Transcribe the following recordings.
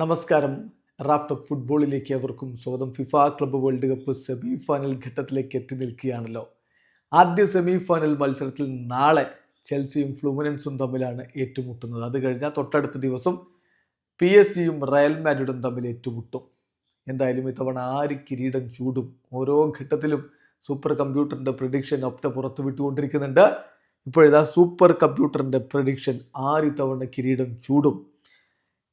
നമസ്കാരം. Raft of ഫുട്ബോളിലേക്ക് അവർക്കും സ്വാഗതം. FIFA club world cup semi final ഘട്ടത്തിലേക്ക് എത്തി നിൽക്കുകയാണല്ലോ. ആദ്യ സെമി ഫൈനൽ മത്സരത്തിൽ നാളെ ചെൽസിയും ഫ്ലൂമിനൻസും തമ്മിലാണ് ഏറ്റുമുട്ടുന്നത്. അത് കഴിഞ്ഞാൽ തൊട്ടടുത്ത ദിവസം പി എസ് ജിയും റയൽ മാഡ്രിഡും തമ്മിൽ ഏറ്റുമുട്ടും. എന്തായാലും ഇത്തവണ ആര് കിരീടം ചൂടും? ഓരോ ഘട്ടത്തിലും സൂപ്പർ കമ്പ്യൂട്ടറിന്റെ പ്രഡിക്ഷൻ ഒപ്റ്റ പുറത്തു വിട്ടുകൊണ്ടിരിക്കുന്നുണ്ട്. ഇപ്പോഴിതാ സൂപ്പർ കമ്പ്യൂട്ടറിന്റെ പ്രഡിക്ഷൻ ആര് ഇത്തവണ കിരീടം ചൂടും?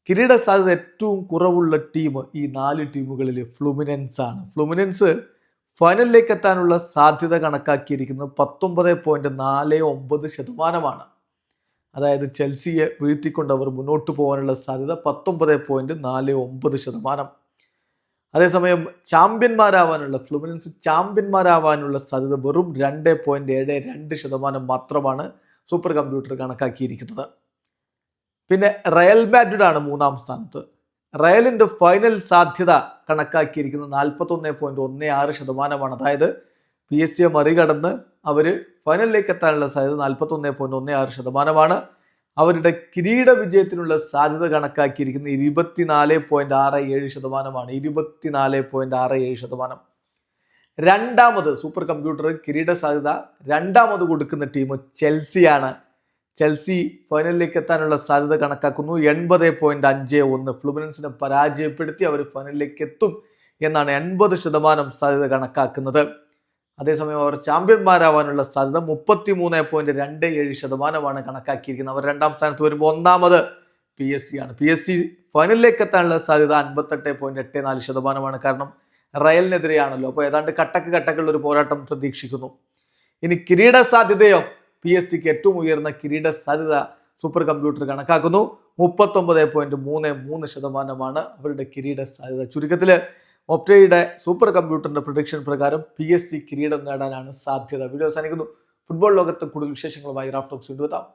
കിരീട സാധ്യത ഏറ്റവും കുറവുള്ള ടീം ഈ നാല് ടീമുകളിൽ ഫ്ലുമിനൻസ് ആണ്. ഫ്ലുമിനൻസ് ഫൈനലിലേക്ക് എത്താനുള്ള സാധ്യത കണക്കാക്കിയിരിക്കുന്നത് പത്തൊമ്പത് പോയിന്റ് നാല് ഒമ്പത് ശതമാനമാണ്. അതായത് ചെൽസിയെ വീഴ്ത്തിക്കൊണ്ട് അവർ മുന്നോട്ട് പോകാനുള്ള സാധ്യത പത്തൊമ്പത് പോയിന്റ് നാല് ഒമ്പത് ശതമാനം. അതേസമയം ചാമ്പ്യന്മാരാവാനുള്ള ഫ്ലുമിനൻസ് ചാമ്പ്യന്മാരാവാനുള്ള സാധ്യത വെറും രണ്ട് പോയിന്റ് ഏഴ് രണ്ട് ശതമാനം മാത്രമാണ് സൂപ്പർ കമ്പ്യൂട്ടർ കണക്കാക്കിയിരിക്കുന്നത്. പിന്നെ റയൽ മാഡ്രിഡ് ആണ് മൂന്നാം സ്ഥാനത്ത്. റയലിന്റെ ഫൈനൽ സാധ്യത കണക്കാക്കിയിരിക്കുന്നത് നാൽപ്പത്തൊന്ന് പോയിന്റ് ഒന്ന് ആറ് ശതമാനമാണ്. അതായത് പി എസ് സിയെ മറികടന്ന് അവർ ഫൈനലിലേക്ക് എത്താനുള്ള സാധ്യത നാൽപ്പത്തൊന്ന് പോയിന്റ് ഒന്ന് ആറ് ശതമാനമാണ്. അവരുടെ കിരീട വിജയത്തിനുള്ള സാധ്യത കണക്കാക്കിയിരിക്കുന്നത് ഇരുപത്തിനാല് പോയിന്റ് ആറ് ഏഴ് ശതമാനമാണ്. ഇരുപത്തിനാല് പോയിന്റ് ആറ് ഏഴ് ശതമാനം. രണ്ടാമത് സൂപ്പർ കമ്പ്യൂട്ടർ കിരീട സാധ്യത രണ്ടാമത് കൊടുക്കുന്ന ടീം ചെൽസിയാണ്. ചെൽസി ഫൈനലിലേക്ക് എത്താനുള്ള സാധ്യത കണക്കാക്കുന്നു. എൺപത് പോയിന്റ് അഞ്ച് ഒന്ന്. ഫ്ലുമിനൻസിനെ പരാജയപ്പെടുത്തി അവർ ഫൈനലിലേക്ക് എത്തും എന്നാണ് എൺപത് ശതമാനം സാധ്യത കണക്കാക്കുന്നത്. അതേസമയം അവർ ചാമ്പ്യന്മാരാവാനുള്ള സാധ്യത മുപ്പത്തി മൂന്ന് പോയിന്റ് രണ്ട് ഏഴ് ശതമാനമാണ് കണക്കാക്കിയിരിക്കുന്നത്. അവർ രണ്ടാം സ്ഥാനത്ത് വരുമ്പോൾ ഒന്നാമത് പി എസ് സി ആണ്. പി എസ് സി ഫൈനലിലേക്ക് എത്താനുള്ള സാധ്യത അൻപത്തെട്ട് പോയിന്റ് എട്ട് നാല് ശതമാനമാണ്. കാരണം റയലിനെതിരെയാണല്ലോ. അപ്പോൾ ഏതാണ്ട് കട്ടക്ക് കട്ടക്കുള്ള ഒരു പോരാട്ടം പ്രതീക്ഷിക്കുന്നു. ഇനി കിരീട സാധ്യതയോ പി എസ് സിക്ക് ഏറ്റവും ഉയർന്ന കിരീട സാധ്യത സൂപ്പർ കമ്പ്യൂട്ടർ കണക്കാക്കുന്നു. മുപ്പത്തൊമ്പത് പോയിന്റ് മൂന്ന് മൂന്ന് ശതമാനമാണ് അവരുടെ കിരീട സാധ്യത ചുരുക്കത്തിൽ ഒപ്റ്റയുടെ സൂപ്പർ കമ്പ്യൂട്ടറിന്റെ പ്രൊഡിക്ഷൻ പ്രകാരം പി എസ് സി കിരീടം നേടാനാണ് സാധ്യത. വീഡിയോ അവസാനിക്കുന്നു. ഫുട്ബോൾ ലോകത്ത് കൂടുതൽ വിശേഷങ്ങളുമായി റാഫ്റ്റോക്സ് വീണ്ടും എത്താം.